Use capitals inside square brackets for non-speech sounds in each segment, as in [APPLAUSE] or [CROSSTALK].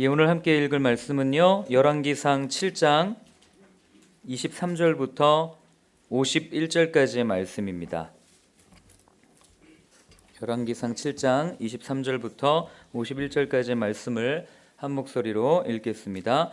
예, 오늘 함께 읽을 말씀은요. 열왕기상 7장 23절부터 51절까지의 말씀입니다. 열왕기상 7장 23절부터 51절까지의 말씀을 한 목소리로 읽겠습니다.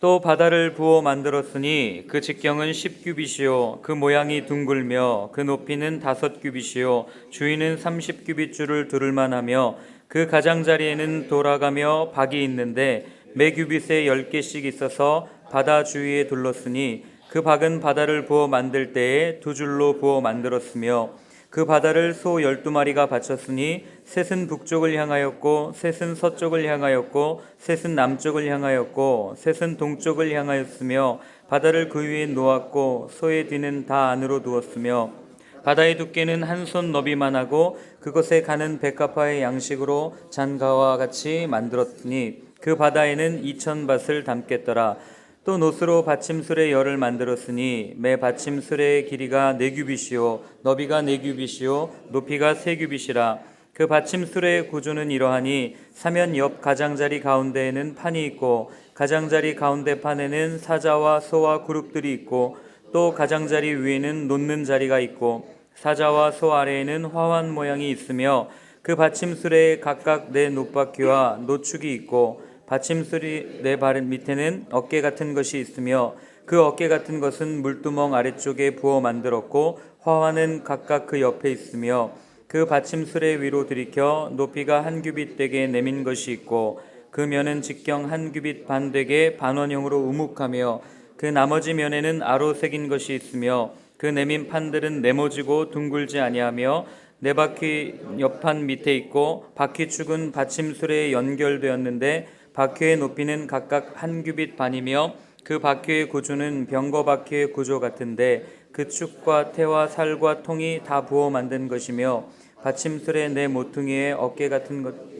또 바다를 부어 만들었으니 그 직경은 10규빗이요 그 모양이 둥글며 그 높이는 다섯 규빗이요 주위는 30규빗 줄을 두를 만하며 그 가장자리에는 돌아가며 박이 있는데 매 규빗에 10개씩 있어서 바다 주위에 둘렀으니 그 박은 바다를 부어 만들 때에 두 줄로 부어 만들었으며 그 바다를 소 열두 마리가 바쳤으니 셋은 북쪽을 향하였고 셋은 서쪽을 향하였고 셋은 남쪽을 향하였고 셋은 동쪽을 향하였으며 바다를 그 위에 놓았고 소의 뒤는 다 안으로 두었으며 바다의 두께는 한 손 너비만 하고 그것에 가는 백합화의 양식으로 잔가와 같이 만들었더니 그 바다에는 이천 밭을 담겠더라. 또 노스로 받침술의 열을 만들었으니 매 받침술의 길이가 네 규빗이요 너비가 네 규빗이요 높이가 세 규빗이라. 그 받침술의 구조는 이러하니 사면 옆 가장자리 가운데에는 판이 있고 가장자리 가운데 판에는 사자와 소와 그룹들이 있고 또 가장자리 위에는 놓는 자리가 있고 사자와 소 아래에는 화환 모양이 있으며 그 받침술에 각각 네 노바퀴와 노축이 있고 받침술이 네발 밑에는 어깨 같은 것이 있으며 그 어깨 같은 것은 물두멍 아래쪽에 부어 만들었고 화환은 각각 그 옆에 있으며 그 받침술의 위로 들이켜 높이가 한 규빗 되게 내민 것이 있고 그 면은 직경 한 규빗 반 되게 반원형으로 우묵하며 그 나머지 면에는 아로 새긴 것이 있으며 그 내민 판들은 네모지고 둥글지 아니하며 네 바퀴 옆판 밑에 있고 바퀴축은 받침술에 연결되었는데 바퀴의 높이는 각각 한 규빗 반이며 그 바퀴의 구조는 병거 바퀴의 구조 같은데 그 축과 태와 살과 통이 다 부어 만든 것이며 받침술의 네 모퉁이의 어깨 같은 것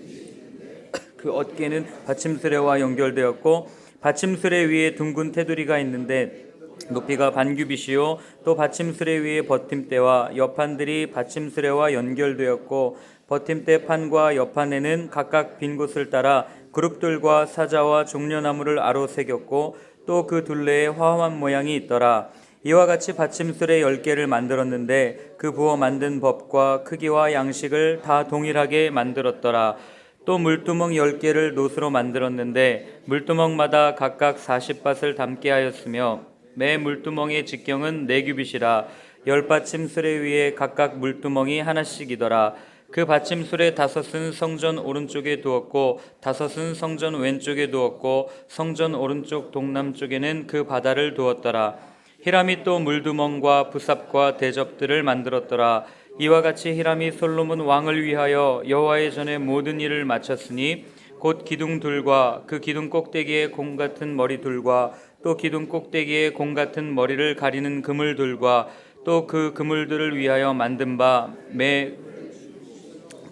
그 어깨는 받침술에와 연결되었고 받침술의 위에 둥근 테두리가 있는데 높이가 반규빗이요. 또 받침술의 위에 버팀대와 옆판들이 받침술에와 연결되었고 버팀대 판과 옆판에는 각각 빈 곳을 따라 그룹들과 사자와 종려나무를 아로 새겼고 또 그 둘레에 화환 모양이 있더라. 이와 같이 받침술의 열 개를 만들었는데 그 부어 만든 법과 크기와 양식을 다 동일하게 만들었더라. 또 물두멍 열 개를 노스로 만들었는데 물두멍마다 각각 40밭을 담게 하였으며 매 물두멍의 직경은 네 규빗이라. 열 받침술에 위에 각각 물두멍이 하나씩이더라. 그 받침술의 다섯은 성전 오른쪽에 두었고 다섯은 성전 왼쪽에 두었고 성전 오른쪽 동남쪽에는 그 바다를 두었더라. 히람이 또 물두멍과 부삽과 대접들을 만들었더라. 이와 같이 히람이 솔로몬 왕을 위하여 여호와의 전에 모든 일을 마쳤으니 곧 기둥 둘과 그 기둥 꼭대기에 공 같은 머리 둘과 또 기둥 꼭대기에 공 같은 머리를 가리는 그물 둘과 또 그 그물들을 위하여 만든 바 매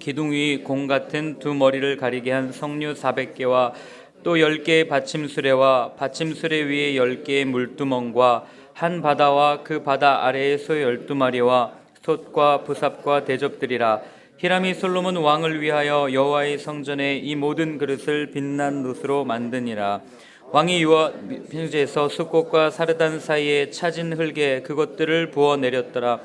기둥 위 공 같은 두 머리를 가리게 한 석류 400개와 또 10개의 받침수레와 받침수레 위에 10개의 물두멍과 한 바다와 그 바다 아래에 소 12마리와 솥과 부삽과 대접들이라. 히람이 솔로몬 왕을 위하여 여호와의 성전에 이 모든 그릇을 빛난 놋으로 만드니라 왕이 유아 평지에서 숲꽃과 사르단 사이에 차진 흙에 그것들을 부어 내렸더라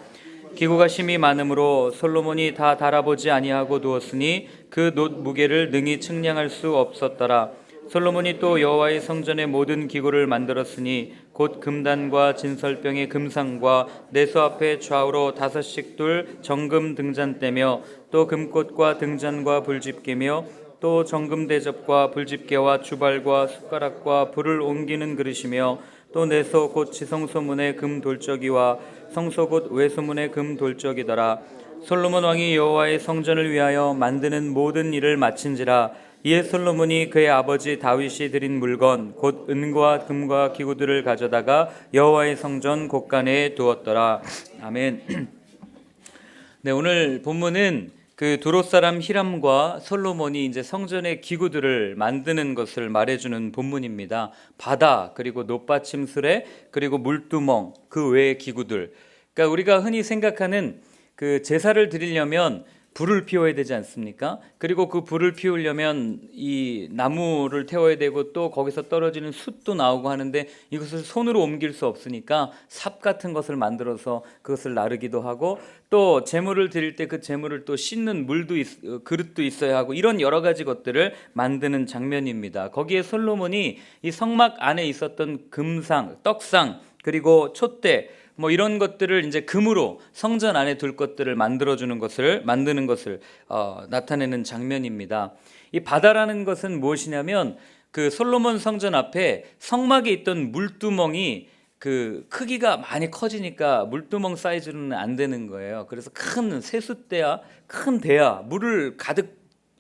기구가 심이 많으므로 솔로몬이 다 달아보지 아니하고 두었으니 그 놋 무게를 능히 측량할 수 없었더라. 솔로몬이 또 여호와의 성전의 모든 기구를 만들었으니 곧 금단과 진설병의 금상과 내수 앞에 좌우로 다섯씩 둘 정금 등잔대며 또 금꽃과 등잔과 불집게며 또 정금 대접과 불집게와 주발과 숟가락과 불을 옮기는 그릇이며 또 내소 곧 지성소문의 금 돌적이와 성소 곧 외소문의 금 돌적이더라. 솔로몬 왕이 여호와의 성전을 위하여 만드는 모든 일을 마친지라. 이에 솔로몬이 그의 아버지 다윗이 드린 물건 곧 은과 금과 기구들을 가져다가 여호와의 성전 곳간에 두었더라. 아멘. [CLEARS THROAT] 네 오늘 본문은 그 두로 사람 히람과 솔로몬이 이제 성전의 기구들을 만드는 것을 말해주는 본문입니다. 바다 그리고 높받침술에 그리고 물두멍 그 외의 기구들. 그러니까 우리가 흔히 생각하는 그 제사를 드리려면 불을 피워야 되지 않습니까? 그리고 그 불을 피우려면 이 나무를 태워야 되고 또 거기서 떨어지는 숯도 나오고 하는데 이것을 손으로 옮길 수 없으니까 삽 같은 것을 만들어서 그것을 나르기도 하고 또 재물을 드릴 때 그 재물을 또 씻는 물도 있, 어, 그릇도 있어야 하고 이런 여러 가지 것들을 만드는 장면입니다. 거기에 솔로몬이 이 성막 안에 있었던 금상, 떡상 그리고 촛대 뭐 이런 것들을 이제 금으로 성전 안에 둘 것들을 만들어 주는 것을 만드는 것을 어, 나타내는 장면입니다. 이 바다라는 것은 무엇이냐면 그 솔로몬 성전 앞에 성막에 있던 물두멍이 그 크기가 많이 커지니까 물두멍 사이즈로는 안 되는 거예요. 그래서 큰 세숫대야, 큰 대야, 물을 가득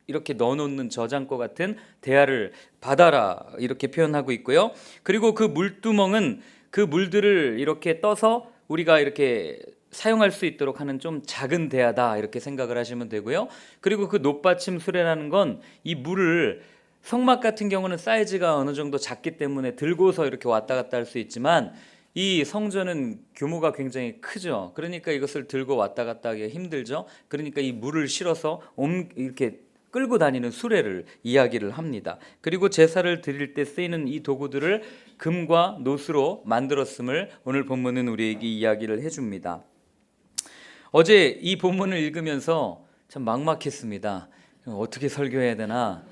이렇게 넣어놓는 저장고 같은 대야를 바다라 이렇게 표현하고 있고요. 그리고 그 물두멍은 그 물들을 이렇게 떠서 우리가 이렇게 사용할 수 있도록 하는 좀 작은 대야다 이렇게 생각을 하시면 되고요. 그리고 그 높받침 수레라는 건 이 물을 성막 같은 경우는 사이즈가 어느 정도 작기 때문에 들고서 이렇게 왔다 갔다 할 수 있지만 이 성전은 규모가 굉장히 크죠. 그러니까 이것을 들고 왔다 갔다 하기가 힘들죠. 그러니까 이 물을 실어서 옴 이렇게 끌고 다니는 수레를 이야기를 합니다. 그리고 제사를 드릴 때 쓰이는 이 도구들을 금과 노스로 만들었음을 오늘 본문은 우리에게 이야기를 해줍니다. 어제 이 본문을 읽으면서 참 막막했습니다. 어떻게 설교해야 되나?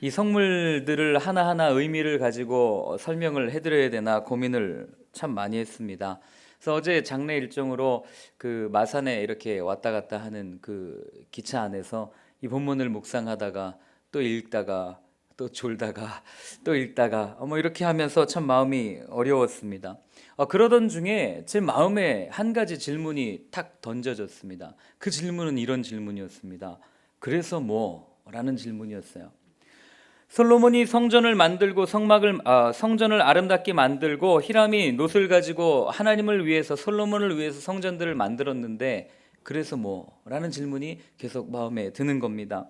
이 성물들을 하나하나 의미를 가지고 설명을 해드려야 되나 고민을 참 많이 했습니다. 그래서 어제 장례 일정으로 그 마산에 이렇게 왔다 갔다 하는 그 기차 안에서 이 본문을 묵상하다가 또 읽다가 또 졸다가 [LAUGHS] 또 읽다가 뭐 이렇게 하면서 참 마음이 어려웠습니다. 어, 그러던 중에 제 마음에 한 가지 질문이 탁 던져졌습니다. 그 질문은 이런 질문이었습니다. 그래서 뭐라는 질문이었어요. 솔로몬이 성전을 만들고 성막을 아, 성전을 아름답게 만들고 히람이 놋을 가지고 하나님을 위해서 솔로몬을 위해서 성전들을 만들었는데 그래서 뭐 라는 질문이 계속 마음에 드는 겁니다.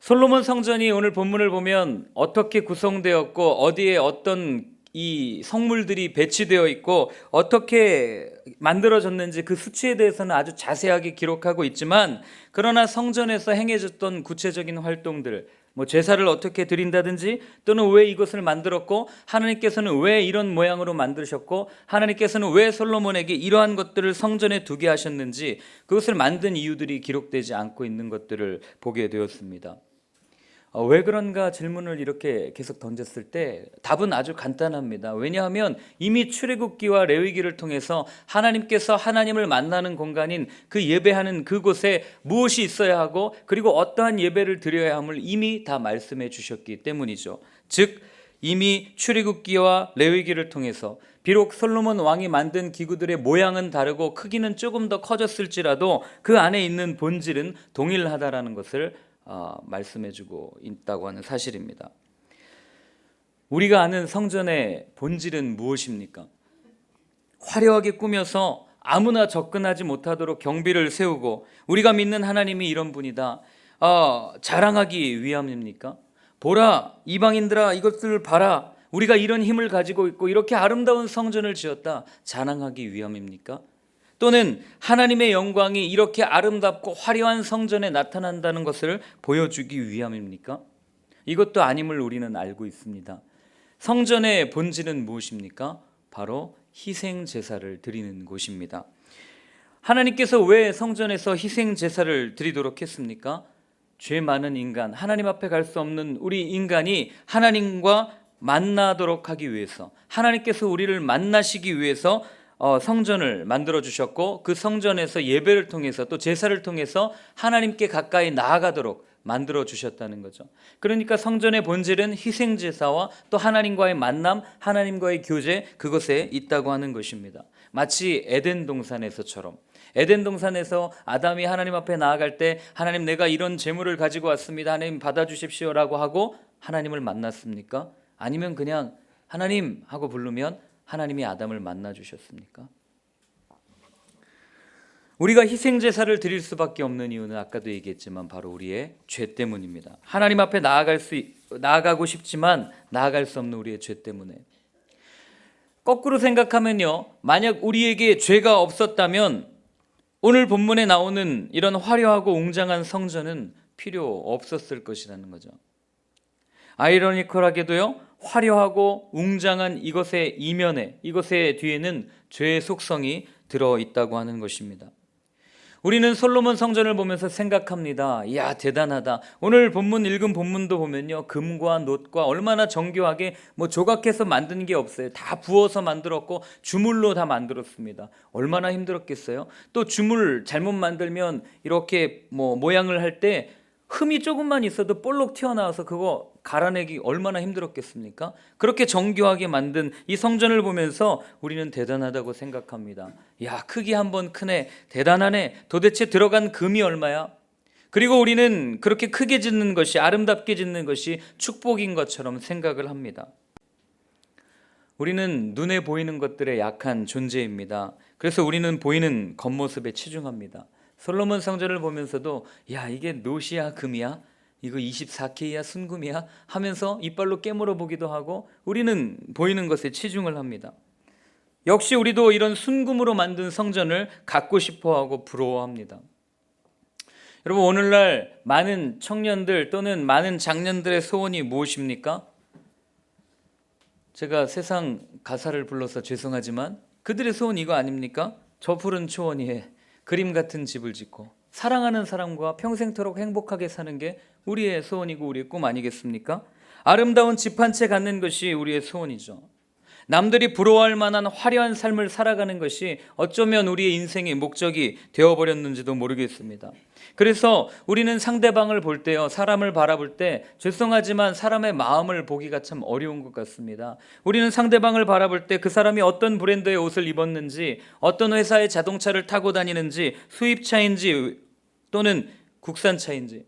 솔로몬 성전이 오늘 본문을 보면 어떻게 구성되었고 어디에 어떤 이 성물들이 배치되어 있고 어떻게 만들어졌는지 그 수치에 대해서는 아주 자세하게 기록하고 있지만 그러나 성전에서 행해졌던 구체적인 활동들 뭐 제사를 어떻게 드린다든지 또는 왜 이것을 만들었고 하나님께서는 왜 이런 모양으로 만드셨고 하나님께서는 왜 솔로몬에게 이러한 것들을 성전에 두게 하셨는지 그것을 만든 이유들이 기록되지 않고 있는 것들을 보게 되었습니다. 어, 왜 그런가 질문을 이렇게 계속 던졌을 때 답은 아주 간단합니다. 왜냐하면 이미 출애굽기와 레위기를 통해서 하나님께서 하나님을 만나는 공간인 그 예배하는 그곳에 무엇이 있어야 하고 그리고 어떠한 예배를 드려야 함을 이미 다 말씀해 주셨기 때문이죠. 즉 이미 출애굽기와 레위기를 통해서 비록 솔로몬 왕이 만든 기구들의 모양은 다르고 크기는 조금 더 커졌을지라도 그 안에 있는 본질은 동일하다라는 것을 어, 말씀해주고 있다고 하는 사실입니다. 우리가 아는 성전의 본질은 무엇입니까? 화려하게 꾸며서 아무나 접근하지 못하도록 경비를 세우고 우리가 믿는 하나님이 이런 분이다. 어, 자랑하기 위함입니까? 보라 이방인들아 이것들을 봐라. 우리가 이런 힘을 가지고 있고 이렇게 아름다운 성전을 지었다. 자랑하기 위함입니까? 또는 하나님의 영광이 이렇게 아름답고 화려한 성전에 나타난다는 것을 보여주기 위함입니까? 이것도 아님을 우리는 알고 있습니다. 성전의 본질은 무엇입니까? 바로 희생 제사를 드리는 곳입니다. 하나님께서 왜 성전에서 희생 제사를 드리도록 했습니까? 죄 많은 인간, 하나님 앞에 갈 수 없는 우리 인간이 하나님과 만나도록 하기 위해서, 하나님께서 우리를 만나시기 위해서 어, 성전을 만들어 주셨고 그 성전에서 예배를 통해서 또 제사를 통해서 하나님께 가까이 나아가도록 만들어 주셨다는 거죠. 그러니까 성전의 본질은 희생 제사와 또 하나님과의 만남, 하나님과의 교제 그것에 있다고 하는 것입니다. 마치 에덴 동산에서처럼 에덴 동산에서 아담이 하나님 앞에 나아갈 때 하나님 내가 이런 재물을 가지고 왔습니다. 하나님 받아 주십시오라고 하고 하나님을 만났습니까? 아니면 그냥 하나님 하고 부르면 하나님이 아담을 만나 주셨습니까? 우리가 희생 제사를 드릴 수밖에 없는 이유는 아까도 얘기했지만 바로 우리의 죄 때문입니다. 하나님 앞에 나아갈 수 나아가고 싶지만 나아갈 수 없는 우리의 죄 때문에. 거꾸로 생각하면요. 만약 우리에게 죄가 없었다면 오늘 본문에 나오는 이런 화려하고 웅장한 성전은 필요 없었을 것이라는 거죠. 아이러니컬하게도요, 화려하고 웅장한 이것의 이면에, 이것의 뒤에는 죄의 속성이 들어 있다고 하는 것입니다. 우리는 솔로몬 성전을 보면서 생각합니다. 이야, 대단하다. 오늘 본문 읽은 본문도 보면요. 금과 놋과 얼마나 정교하게 뭐 조각해서 만든 게 없어요. 다 부어서 만들었고 주물로 다 만들었습니다. 얼마나 힘들었겠어요? 또 주물 잘못 만들면 이렇게 뭐 모양을 할 때 흠이 조금만 있어도 볼록 튀어나와서 그거 갈아내기 얼마나 힘들었겠습니까? 그렇게 정교하게 만든 이 성전을 보면서 우리는 대단하다고 생각합니다. 야, 크기 한 번 크네. 대단하네. 도대체 들어간 금이 얼마야? 그리고 우리는 그렇게 크게 짓는 것이 아름답게 짓는 것이 축복인 것처럼 생각을 합니다. 우리는 눈에 보이는 것들에 약한 존재입니다. 그래서 우리는 보이는 겉모습에 치중합니다. 솔로몬 성전을 보면서도 야 이게 노시야 금이야 이거 24K야 순금이야 하면서 이빨로 깨물어 보기도 하고 우리는 보이는 것에 치중을 합니다. 역시 우리도 이런 순금으로 만든 성전을 갖고 싶어 하고 부러워합니다. 여러분 오늘날 많은 청년들 또는 많은 장년들의 소원이 무엇입니까? 제가 세상 가사를 불러서 죄송하지만 그들의 소원 이거 아닙니까? 저 푸른 초원 위에 그림 같은 집을 짓고 사랑하는 사람과 평생토록 행복하게 사는 게 우리의 소원이고 우리의 꿈 아니겠습니까? 아름다운 집 한 채 갖는 것이 우리의 소원이죠. 남들이 부러워할 만한 화려한 삶을 살아가는 것이 어쩌면 우리의 인생의 목적이 되어버렸는지도 모르겠습니다. 그래서 우리는 상대방을 볼 때요, 사람을 바라볼 때 죄송하지만 사람의 마음을 보기가 참 어려운 것 같습니다. 우리는 상대방을 바라볼 때 그 사람이 어떤 브랜드의 옷을 입었는지, 어떤 회사의 자동차를 타고 다니는지, 수입차인지 또는 국산차인지,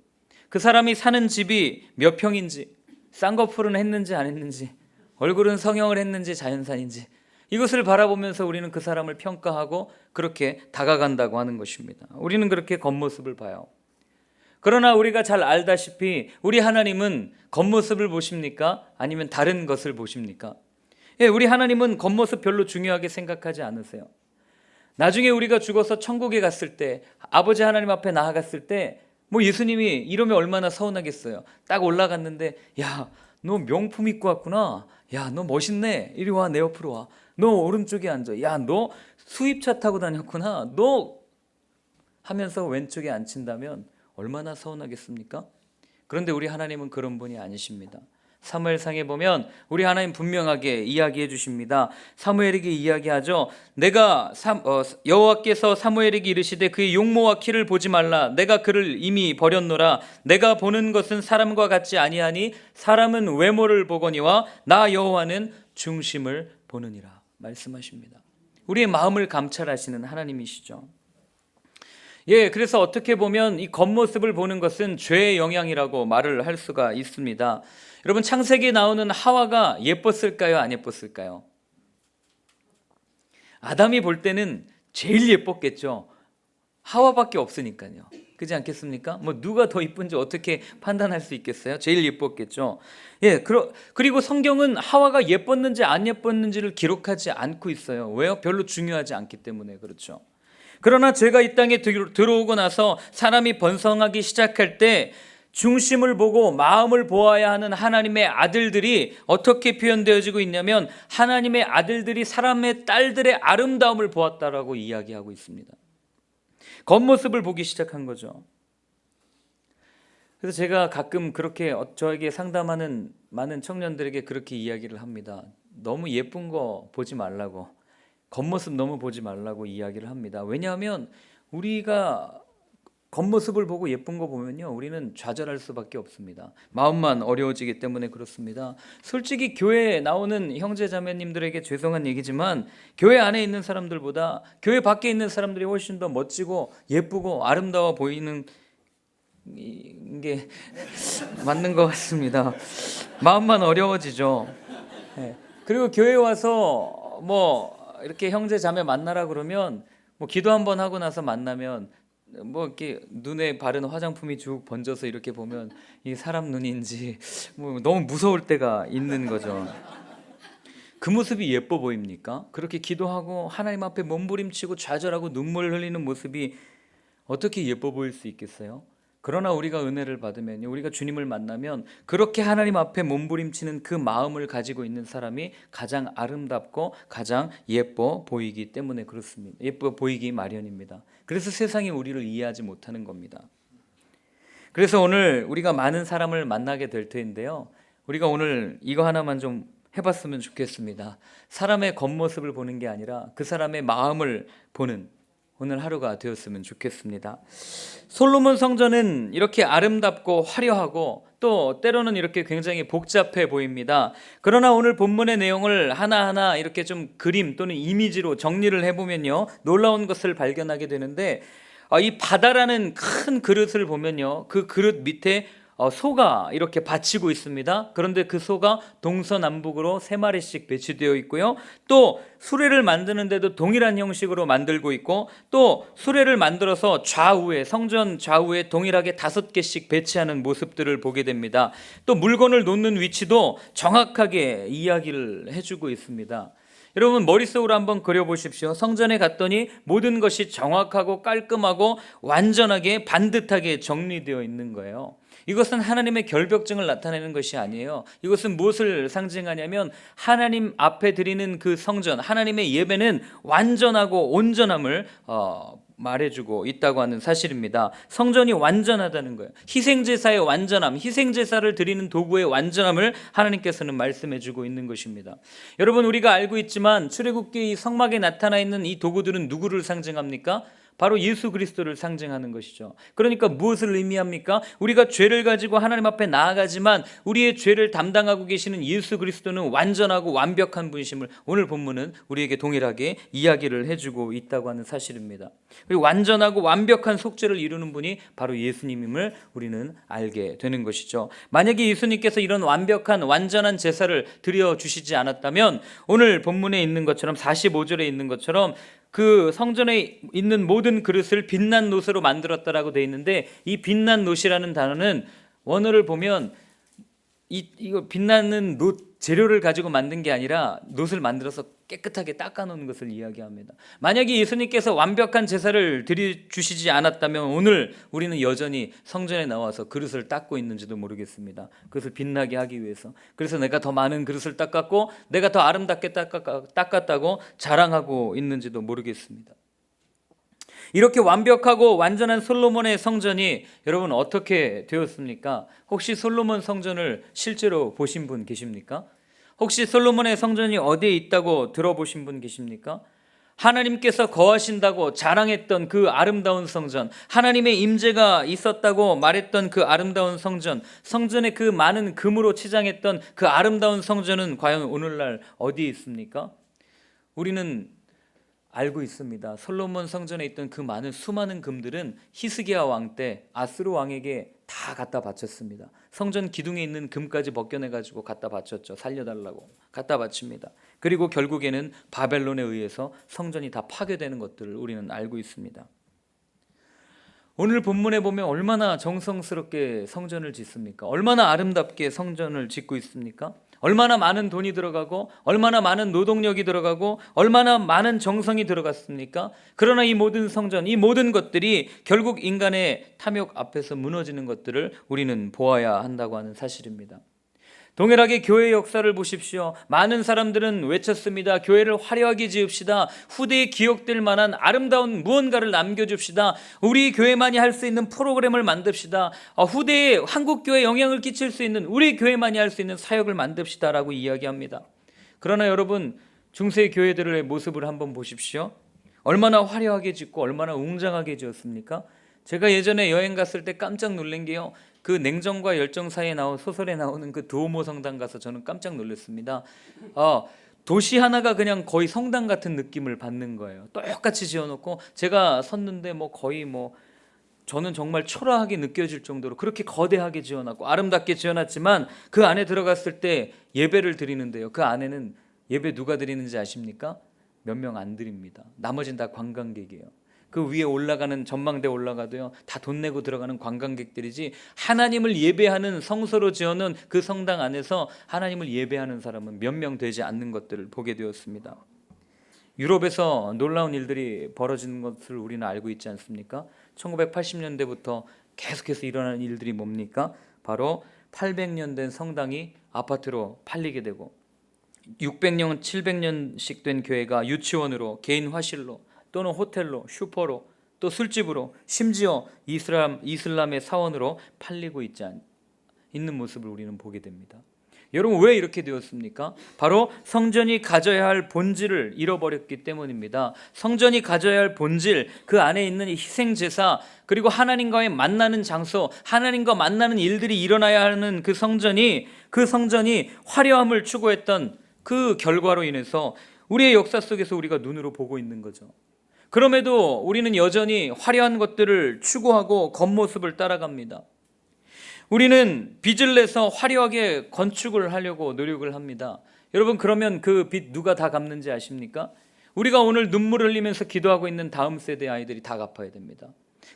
그 사람이 사는 집이 몇 평인지, 쌍꺼풀은 했는지 안 했는지, 얼굴은 성형을 했는지 자연산인지 이것을 바라보면서 우리는 그 사람을 평가하고 그렇게 다가간다고 하는 것입니다. 우리는 그렇게 겉모습을 봐요. 그러나 우리가 잘 알다시피 우리 하나님은 겉모습을 보십니까? 아니면 다른 것을 보십니까? 예, 우리 하나님은 겉모습 별로 중요하게 생각하지 않으세요. 나중에 우리가 죽어서 천국에 갔을 때 아버지 하나님 앞에 나아갔을 때 뭐 예수님이 이러면 얼마나 서운하겠어요. 딱 올라갔는데 야, 너 명품 입고 왔구나. 야, 너 멋있네. 이리 와, 내 옆으로 와. 너 오른쪽에 앉아. 야, 너 수입차 타고 다녔구나. 너 하면서 왼쪽에 앉힌다면 얼마나 서운하겠습니까? 그런데 우리 하나님은 그런 분이 아니십니다. 사무엘상에 보면 우리 하나님 분명하게 이야기해 주십니다. 사무엘에게 이야기하죠. 내가 사, 어, 여호와께서 사무엘에게 이르시되 그의 용모와 키를 보지 말라. 내가 그를 이미 버렸노라. 내가 보는 것은 사람과 같지 아니하니 사람은 외모를 보거니와 나 여호와는 중심을 보느니라. 말씀하십니다. 우리의 마음을 감찰하시는 하나님이시죠. 예, 그래서 어떻게 보면 이 겉모습을 보는 것은 죄의 영향이라고 말을 할 수가 있습니다. 여러분 창세기에 나오는 하와가 예뻤을까요? 안 예뻤을까요? 아담이 볼 때는 제일 예뻤겠죠. 하와밖에 없으니까요. 그지 않겠습니까? 뭐 누가 더 이쁜지 어떻게 판단할 수 있겠어요? 제일 예뻤겠죠. 예, 그러, 그리고 성경은 하와가 예뻤는지 안 예뻤는지를 기록하지 않고 있어요. 왜요? 별로 중요하지 않기 때문에 그렇죠. 그러나 죄가 이 땅에 들어오고 나서 사람이 번성하기 시작할 때 중심을 보고 마음을 보아야 하는 하나님의 아들들이 어떻게 표현되어지고 있냐면 하나님의 아들들이 사람의 딸들의 아름다움을 보았다라고 이야기하고 있습니다. 겉모습을 보기 시작한 거죠. 그래서 제가 가끔 그렇게 어, 저에게 상담하는 많은 청년들에게 그렇게 이야기를 합니다. 너무 예쁜 거 보지 말라고. 겉모습 너무 보지 말라고 이야기를 합니다. 왜냐하면 우리가 겉모습을 보고 예쁜 거 보면요. 우리는 좌절할 수밖에 없습니다. 마음만 어려워지기 때문에 그렇습니다. 솔직히 교회에 나오는 형제 자매님들에게 죄송한 얘기지만 교회 안에 있는 사람들보다 교회 밖에 있는 사람들이 훨씬 더 멋지고 예쁘고 아름다워 보이는 게 [LAUGHS] 맞는 것 같습니다. 마음만 어려워지죠. 네. 그리고 교회 와서 뭐 이렇게 형제 자매 만나라 그러면 뭐 기도 한번 하고 나서 만나면 뭐 이렇게 눈에 바른 화장품이 쭉 번져서 이렇게 보면 이 사람 눈인지 뭐 너무 무서울 때가 있는 거죠. 그 모습이 예뻐 보입니까? 그렇게 기도하고 하나님 앞에 몸부림치고 좌절하고 눈물 흘리는 모습이 어떻게 예뻐 보일 수 있겠어요? 그러나 우리가 은혜를 받으면 우리가 주님을 만나면 그렇게 하나님 앞에 몸부림치는 그 마음을 가지고 있는 사람이 가장 아름답고 가장 예뻐 보이기 때문에 그렇습니다. 예뻐 보이기 마련입니다. 그래서 세상이 우리를 이해하지 못하는 겁니다. 그래서 오늘 우리가 많은 사람을 만나게 될 텐데요. 우리가 오늘 이거 하나만 좀 해봤으면 좋겠습니다. 사람의 겉모습을 보는 게 아니라 그 사람의 마음을 보는 오늘 하루가 되었으면 좋겠습니다. 솔로몬 성전은 이렇게 아름답고 화려하고 또 때로는 이렇게 굉장히 복잡해 보입니다. 그러나 오늘 본문의 내용을 하나하나 이렇게 좀 그림 또는 이미지로 정리를 해보면요. 놀라운 것을 발견하게 되는데 어, 이 바다라는 큰 그릇을 보면요. 그 그릇 밑에 어, 소가 이렇게 받치고 있습니다. 그런데 그 소가 동서남북으로 세 마리씩 배치되어 있고요. 또 수레를 만드는데도 동일한 형식으로 만들고 있고 또 수레를 만들어서 좌우에 성전 좌우에 동일하게 다섯 개씩 배치하는 모습들을 보게 됩니다. 또 물건을 놓는 위치도 정확하게 이야기를 해주고 있습니다. 여러분 머릿속으로 한번 그려보십시오. 성전에 갔더니 모든 것이 정확하고 깔끔하고 완전하게 반듯하게 정리되어 있는 거예요. 이것은 하나님의 결벽증을 나타내는 것이 아니에요. 이것은 무엇을 상징하냐면 하나님 앞에 드리는 그 성전, 하나님의 예배는 완전하고 온전함을 어, 말해주고 있다고 하는 사실입니다. 성전이 완전하다는 거예요. 희생제사의 완전함, 희생제사를 드리는 도구의 완전함을 하나님께서는 말씀해주고 있는 것입니다. 여러분 우리가 알고 있지만 출애굽기 이 성막에 나타나 있는 이 도구들은 누구를 상징합니까? 바로 예수 그리스도를 상징하는 것이죠. 그러니까 무엇을 의미합니까? 우리가 죄를 가지고 하나님 앞에 나아가지만 우리의 죄를 담당하고 계시는 예수 그리스도는 완전하고 완벽한 분이심을 오늘 본문은 우리에게 동일하게 이야기를 해주고 있다고 하는 사실입니다. 그리고 완전하고 완벽한 속죄를 이루는 분이 바로 예수님임을 우리는 알게 되는 것이죠. 만약에 예수님께서 이런 완벽한 완전한 제사를 드려 주시지 않았다면 오늘 본문에 있는 것처럼 45절에 있는 것처럼 그 성전에 있는 모든 그릇을 빛난 노스로 만들었다라고 돼 있는데 이 빛난 노시라는 단어는 원어를 보면 이 이거 빛나는 노 재료를 가지고 만든 게 아니라 노을 만들어서 깨끗하게 닦아 놓은 것을 이야기합니다. 만약에 예수님께서 완벽한 제사를 드리 주시지 않았다면 오늘 우리는 여전히 성전에 나와서 그릇을 닦고 있는지도 모르겠습니다. 그것을 빛나게 하기 위해서. 그래서 내가 더 많은 그릇을 닦았고 내가 더 아름답게 닦았다고 자랑하고 있는지도 모르겠습니다. 이렇게 완벽하고 완전한 솔로몬의 성전이 여러분 어떻게 되었습니까? 혹시 솔로몬 성전을 실제로 보신 분 계십니까? 혹시 솔로몬의 성전이 어디에 있다고 들어보신 분 계십니까? 하나님께서 거하신다고 자랑했던 그 아름다운 성전, 하나님의 임재가 있었다고 말했던 그 아름다운 성전, 성전의 그 많은 금으로 치장했던 그 아름다운 성전은 과연 오늘날 어디에 있습니까? 우리는 알고 있습니다. 솔로몬 성전에 있던 그 많은 수많은 금들은 히스기야 왕 때 아스루 왕에게 다 갖다 바쳤습니다. 성전 기둥에 있는 금까지 벗겨내 가지고 갖다 바쳤죠. 살려달라고 갖다 바칩니다. 그리고 결국에는 바벨론에 의해서 성전이 다 파괴되는 것들을 우리는 알고 있습니다. 오늘 본문에 보면 얼마나 정성스럽게 성전을 짓습니까? 얼마나 아름답게 성전을 짓고 있습니까? 얼마나 많은 돈이 들어가고 얼마나 많은 노동력이 들어가고 얼마나 많은 정성이 들어갔습니까? 그러나 이 모든 성전, 이 모든 것들이 결국 인간의 탐욕 앞에서 무너지는 것들을 우리는 보아야 한다고 하는 사실입니다. 동일하게 교회 역사를 보십시오. 많은 사람들은 외쳤습니다. 교회를 화려하게 지읍시다. 후대에 기억될 만한 아름다운 무언가를 남겨줍시다. 우리 교회만이 할 수 있는 프로그램을 만듭시다. 어, 후대에 한국 교회에 영향을 끼칠 수 있는 우리 교회만이 할 수 있는 사역을 만듭시다라고 이야기합니다. 그러나 여러분 중세 교회들의 모습을 한번 보십시오. 얼마나 화려하게 짓고 얼마나 웅장하게 지었습니까? 제가 예전에 여행 갔을 때 깜짝 놀란 게요. 그 냉정과 열정 사이에 나온 소설에 나오는 그 두오모 성당 가서 저는 깜짝 놀랐습니다. 어, 도시 하나가 그냥 거의 성당 같은 느낌을 받는 거예요. 똑같이 지어놓고 제가 섰는데 뭐 거의 뭐 저는 정말 초라하게 느껴질 정도로 그렇게 거대하게 지어놨고 아름답게 지어놨지만 그 안에 들어갔을 때 예배를 드리는데요. 그 안에는 예배 누가 드리는지 아십니까? 몇 명 안 드립니다. 나머진 다 관광객이에요. 그 위에 올라가는 전망대 올라가도요 다 돈 내고 들어가는 관광객들이지 하나님을 예배하는 성소로 지어놓은 그 성당 안에서 하나님을 예배하는 사람은 몇 명 되지 않는 것들을 보게 되었습니다. 유럽에서 놀라운 일들이 벌어지는 것을 우리는 알고 있지 않습니까? 1980년대부터 계속해서 일어나는 일들이 뭡니까? 바로 800년 된 성당이 아파트로 팔리게 되고 600년, 700년씩 된 교회가 유치원으로 개인 화실로 또는 호텔로 슈퍼로 또 술집으로 심지어 이슬람 이슬람의 사원으로 팔리고 있지 않, 있는 모습을 우리는 보게 됩니다. 여러분 왜 이렇게 되었습니까? 바로 성전이 가져야 할 본질을 잃어버렸기 때문입니다. 성전이 가져야 할 본질, 그 안에 있는 이 희생 제사, 그리고 하나님과의 만나는 장소, 하나님과 만나는 일들이 일어나야 하는 그 성전이 그 성전이 화려함을 추구했던 그 결과로 인해서 우리의 역사 속에서 우리가 눈으로 보고 있는 거죠. 그럼에도 우리는 여전히 화려한 것들을 추구하고 겉모습을 따라갑니다. 우리는 빚을 내서 화려하게 건축을 하려고 노력을 합니다. 여러분 그러면 그 빚 누가 다 갚는지 아십니까? 우리가 오늘 눈물을 흘리면서 기도하고 있는 다음 세대 아이들이 다 갚아야 됩니다.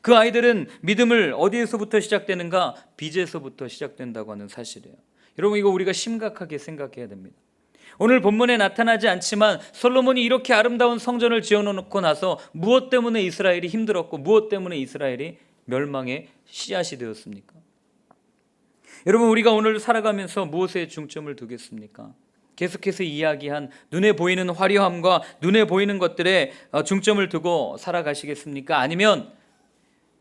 그 아이들은 믿음을 어디에서부터 시작되는가? 빚에서부터 시작된다고 하는 사실이에요. 여러분 이거 우리가 심각하게 생각해야 됩니다. 오늘 본문에 나타나지 않지만 솔로몬이 이렇게 아름다운 성전을 지어놓고 나서 무엇 때문에 이스라엘이 힘들었고 무엇 때문에 이스라엘이 멸망의 씨앗이 되었습니까? 여러분 우리가 오늘 살아가면서 무엇에 중점을 두겠습니까? 계속해서 이야기한 눈에 보이는 화려함과 눈에 보이는 것들에 어, 중점을 두고 살아가시겠습니까? 아니면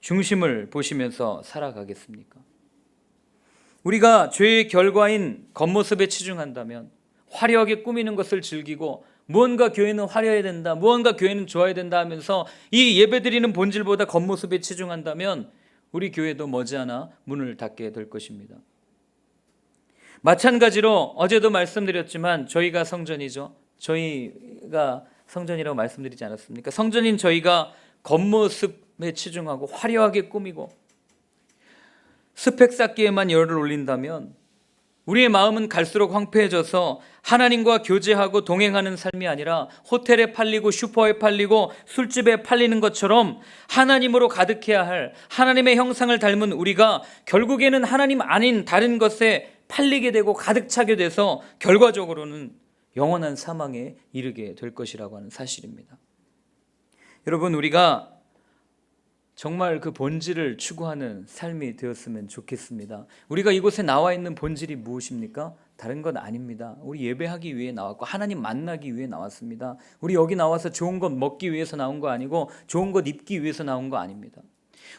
중심을 보시면서 살아가겠습니까? 우리가 죄의 결과인 겉모습에 치중한다면 화려하게 꾸미는 것을 즐기고 무언가 교회는 화려해야 된다, 무언가 교회는 좋아야 된다 하면서 이 예배드리는 본질보다 겉모습에 치중한다면 우리 교회도 머지않아 문을 닫게 될 것입니다. 마찬가지로 어제도 말씀드렸지만 저희가 성전이죠. 저희가 성전이라고 말씀드리지 않았습니까? 성전인 저희가 겉모습에 치중하고 화려하게 꾸미고 스펙 쌓기에만 열을 올린다면 우리의 마음은 갈수록 황폐해져서 하나님과 교제하고 동행하는 삶이 아니라 호텔에 팔리고 슈퍼에 팔리고 술집에 팔리는 것처럼 하나님으로 가득해야 할 하나님의 형상을 닮은 우리가 결국에는 하나님 아닌 다른 것에 팔리게 되고 가득 차게 돼서 결과적으로는 영원한 사망에 이르게 될 것이라고 하는 사실입니다. 여러분 우리가 정말 그 본질을 추구하는 삶이 되었으면 좋겠습니다. 우리가 이곳에 나와 있는 본질이 무엇입니까? 다른 건 아닙니다. 우리 예배하기 위해 나왔고 하나님 만나기 위해 나왔습니다. 우리 여기 나와서 좋은 것 먹기 위해서 나온 거 아니고 좋은 것 입기 위해서 나온 거 아닙니다.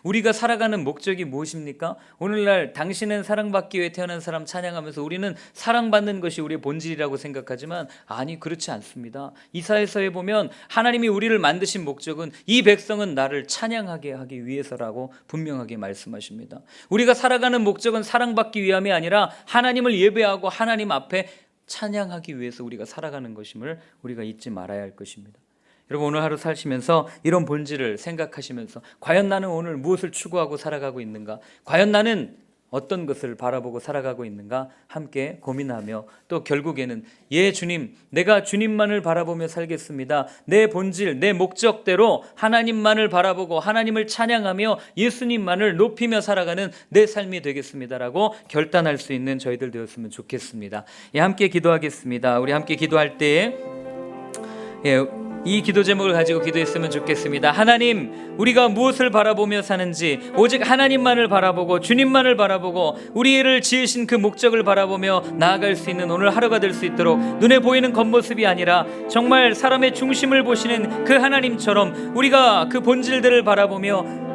우리가 살아가는 목적이 무엇입니까? 오늘날 당신은 사랑받기 위해 태어난 사람 찬양하면서 우리는 사랑받는 것이 우리의 본질이라고 생각하지만 아니 그렇지 않습니다. 이사에서에 보면 하나님이 우리를 만드신 목적은 이 백성은 나를 찬양하게 하기 위해서라고 분명하게 말씀하십니다. 우리가 살아가는 목적은 사랑받기 위함이 아니라 하나님을 예배하고 하나님 앞에 찬양하기 위해서 우리가 살아가는 것임을 우리가 잊지 말아야 할 것입니다. 여러분 오늘 하루 사시면서 이런 본질을 생각하시면서 과연 나는 오늘 무엇을 추구하고 살아가고 있는가? 과연 나는 어떤 것을 바라보고 살아가고 있는가? 함께 고민하며 또 결국에는 예 주님 내가 주님만을 바라보며 살겠습니다. 내 본질 내 목적대로 하나님만을 바라보고 하나님을 찬양하며 예수님만을 높이며 살아가는 내 삶이 되겠습니다라고 결단할 수 있는 저희들 되었으면 좋겠습니다. 예 함께 기도하겠습니다. 우리 함께 기도할 때에 예, 이 기도 제목을 가지고 기도했으면 좋겠습니다. 하나님, 우리가 무엇을 바라보며 사는지 오직 하나님만을 바라보고 주님만을 바라보고 우리를 지으신 그 목적을 바라보며 나아갈 수 있는 오늘 하루가 될 수 있도록 눈에 보이는 겉모습이 아니라 정말 사람의 중심을 보시는 그 하나님처럼 우리가 그 본질들을 바라보며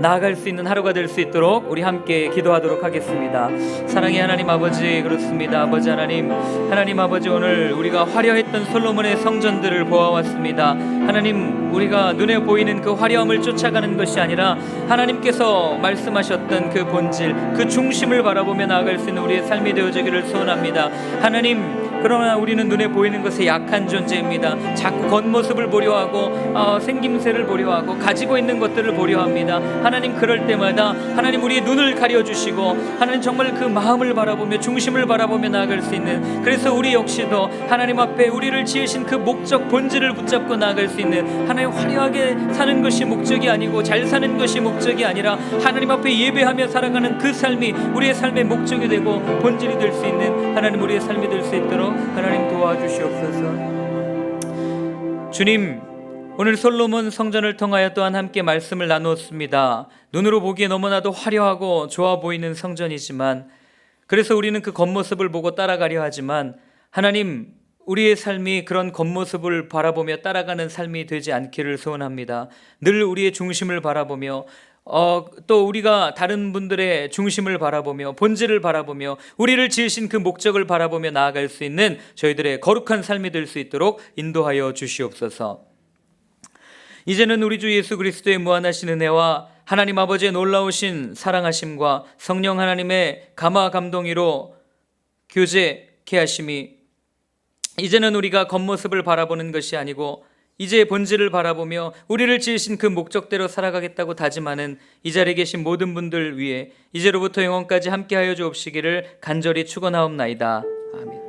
나아갈 수 있는 하루가 될 수 있도록 우리 함께 기도하도록 하겠습니다. 사랑의 하나님 아버지 그렇습니다. 아버지 하나님 하나님 아버지 오늘 우리가 화려했던 솔로몬의 성전들을 보아왔습니다. 하나님 우리가 눈에 보이는 그 화려함을 쫓아가는 것이 아니라 하나님께서 말씀하셨던 그 본질 그 중심을 바라보며 나아갈 수 있는 우리의 삶이 되어지기를 소원합니다. 하나님 그러나 우리는 눈에 보이는 것에 약한 존재입니다. 자꾸 겉모습을 보려 하고 어, 생김새를 보려 하고 가지고 있는 것들을 보려 합니다. 하나님 그럴 때마다 하나님 우리의 눈을 가려 주시고 하나님 정말 그 마음을 바라보며 중심을 바라보며 나아갈 수 있는 그래서 우리 역시도 하나님 앞에 우리를 지으신 그 목적 본질을 붙잡고 나아갈 수 있는 하나님 화려하게 사는 것이 목적이 아니고 잘 사는 것이 목적이 아니라 하나님 앞에 예배하며 살아가는 그 삶이 우리의 삶의 목적이 되고 본질이 될 수 있는 하나님 우리의 삶이 될 수 있도록 하나님 도와주시옵소서. 주님 오늘 솔로몬 성전을 통하여 또한 함께 말씀을 나누었습니다. 눈으로 보기에 너무나도 화려하고 좋아 보이는 성전이지만 그래서 우리는 그 겉모습을 보고 따라가려 하지만 하나님 우리의 삶이 그런 겉모습을 바라보며 따라가는 삶이 되지 않기를 소원합니다. 늘 우리의 중심을 바라보며 어, 또 우리가 다른 분들의 중심을 바라보며 본질을 바라보며 우리를 지으신 그 목적을 바라보며 나아갈 수 있는 저희들의 거룩한 삶이 될 수 있도록 인도하여 주시옵소서. 이제는 우리 주 예수 그리스도의 무한하신 은혜와 하나님 아버지의 놀라우신 사랑하심과 성령 하나님의 감화 감동이로 교제케 하심이 이제는 우리가 겉모습을 바라보는 것이 아니고 이제 본질을 바라보며 우리를 지으신 그 목적대로 살아가겠다고 다짐하는 이 자리에 계신 모든 분들 위해 이제로부터 영원까지 함께하여 주옵시기를 간절히 축원하옵나이다. 아멘.